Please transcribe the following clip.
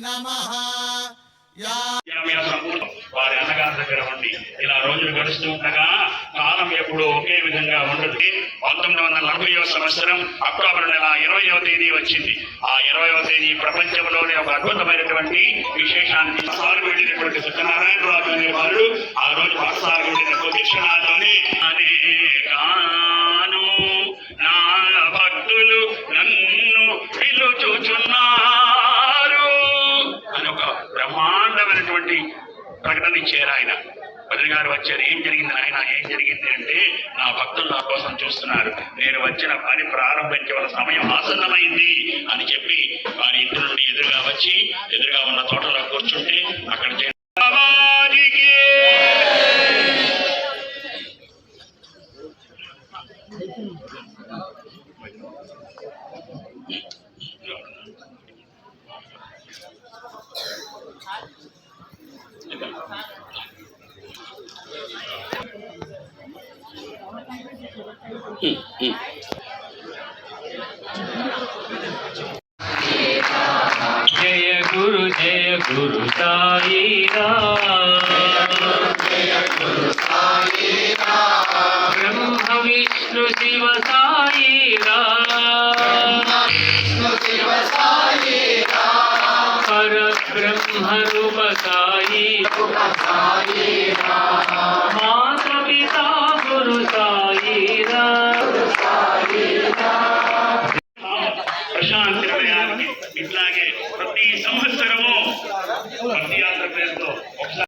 నమః. వారి అన్నగారి దగ్గర ఉండి ఇలా రోజులు గడుస్తూ ఉండగా కాలం ఎప్పుడూ ఒకే విధంగా ఉండదు. పంతొమ్మిది వందల నలభైవ సంవత్సరం అక్టోబర్ నెల ఇరవయవ తేదీ వచ్చింది. ఆ ఇరవయవ తేదీ ప్రపంచంలోనే ఒక అద్భుతమైనటువంటి విశేషాన్ని సార్ వెళ్ళినటువంటి సత్యనారాయణరాజు అనే వారు ఆ రోజు పాఠశాల వెళ్ళిన బ్రహ్మాండమైనటువంటి ప్రకటన ఇచ్చారు ఆయన. వదిలి గారు వచ్చారు. ఏం జరిగింది ఆయన ఏం జరిగింది అంటే నా భక్తులు నా కోసం చూస్తున్నారు. నేను వచ్చిన పని ప్రారంభించవల సమయం ఆసన్నమైంది అని చెప్పి వారి ఇంటి నుండి ఎదురుగా వచ్చి ఎదురుగా ఉన్న తోటలో కూర్చుంటే అక్కడ जय गुरु जय गुरु साई ब्रह्म विष्णु शिव साई पार ब्रह्म रूप साई माता पिता गुरु साई ప్రశాంతి ఇట్లాగే ప్రతి సంవత్సరము భక్తి యాత్ర పేరుతో